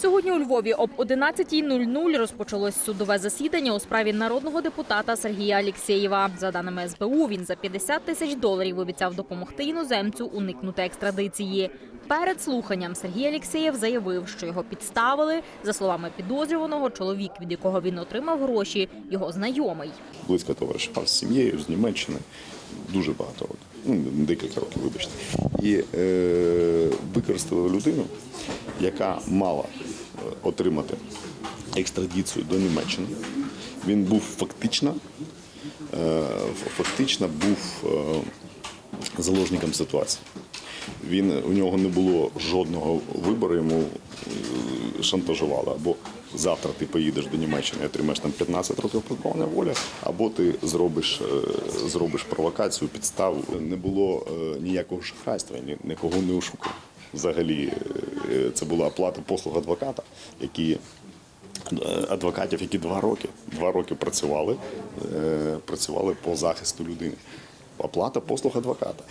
Сьогодні у Львові об 11.00 розпочалось судове засідання у справі народного депутата Сергія Алєксєєва. За даними СБУ, він за 50 тисяч доларів обіцяв допомогти іноземцю уникнути екстрадиції. Перед слуханням Сергій Алєксєєв заявив, що його підставили. За словами підозрюваного, чоловік, від якого він отримав гроші, його знайомий. близько товаришував з сім'єю з Німеччини дуже багато років, ну декілька років, вибачте, і е, використали людину, яка мала отримати екстрадицію до Німеччини. Він був фактично, е, фактично був е, заложником ситуації. Він у нього не було жодного вибору, йому е, шантажували або завтра ти поїдеш до Німеччини і отримаєш там 15 років позбавлення волі, або ти зробиш, зробиш провокацію, підставу. Не було ніякого шахрайства, нікого не ошукав. Взагалі, це була оплата послуг адвоката, які е, адвокатів, які два роки, два роки працювали, е, працювали по захисту людини. Оплата послуг адвоката.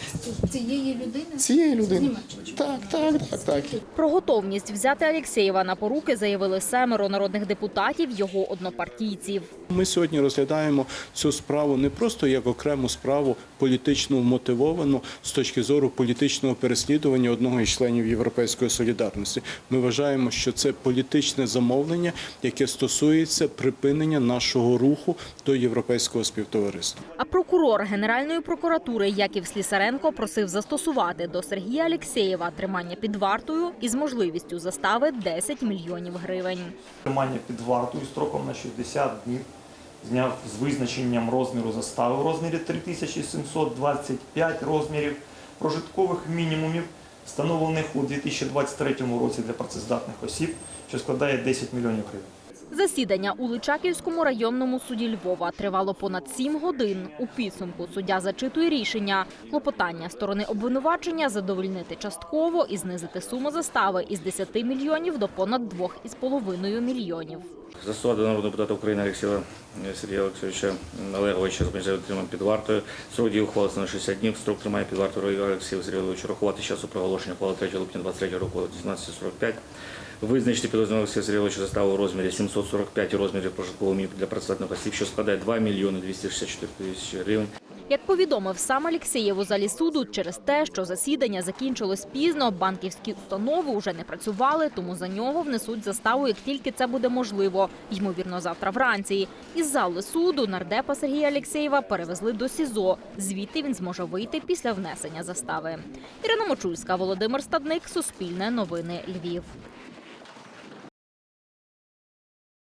цієї людини? Цієї людини. Так, так, так, так. Про готовність взяти Алєксєєва на поруки заявили семеро народних депутатів його однопартійців. Ми сьогодні розглядаємо цю справу не просто як окрему справу політично вмотивовану з точки зору політичного переслідування одного із членів Європейської солідарності. Ми вважаємо, що це політичне замовлення, яке стосується припинення нашого руху до європейського співтовариства. А прокурор Генеральної прокуратури Яків Слісаренко просив застосувати до Сергія Алєксєєва тримання під вартою із можливістю застави 10 мільйонів гривень. Тримання під вартою строком на 60 днів зняв з визначенням розміру застави в розмірі 3725 розмірів прожиткових мінімумів, встановлених у 2023 році для працездатних осіб, що складає 10 мільйонів гривень. Засідання у Личаківському районному суді Львова тривало понад 7 годин. У підсумку суддя зачитує рішення. Клопотання сторони обвинувачення задовольнити частково і знизити суму застави із 10 мільйонів до понад 2,5 мільйонів. До народного депутата України Алексєва Сергія Олексійовича Олеговича з обмеженням під вартою. Срок дії ухвали на 60 днів. Строк тримання під вартою Олексія Сергія Олеговича рахувати часу проголошення ухвали 3 липня 23 року 18.45. Визначити підозрюваного Олексія Сергія Олеговича заставу у розмірі 745 розмірів прожиткового мінімуму для працездатних осіб, що складає 2 мільйони 264 тисячі гривень. Як повідомив сам Алєксєєв у залі суду, через те, що засідання закінчилось пізно, банківські установи вже не працювали, тому за нього внесуть заставу, як тільки це буде можливо, ймовірно, завтра вранці. Із зали суду нардепа Сергія Алєксєєва перевезли до СІЗО. Звідти він зможе вийти після внесення застави. Ірина Мочульська, Володимир Стадник, Суспільне новини Львів.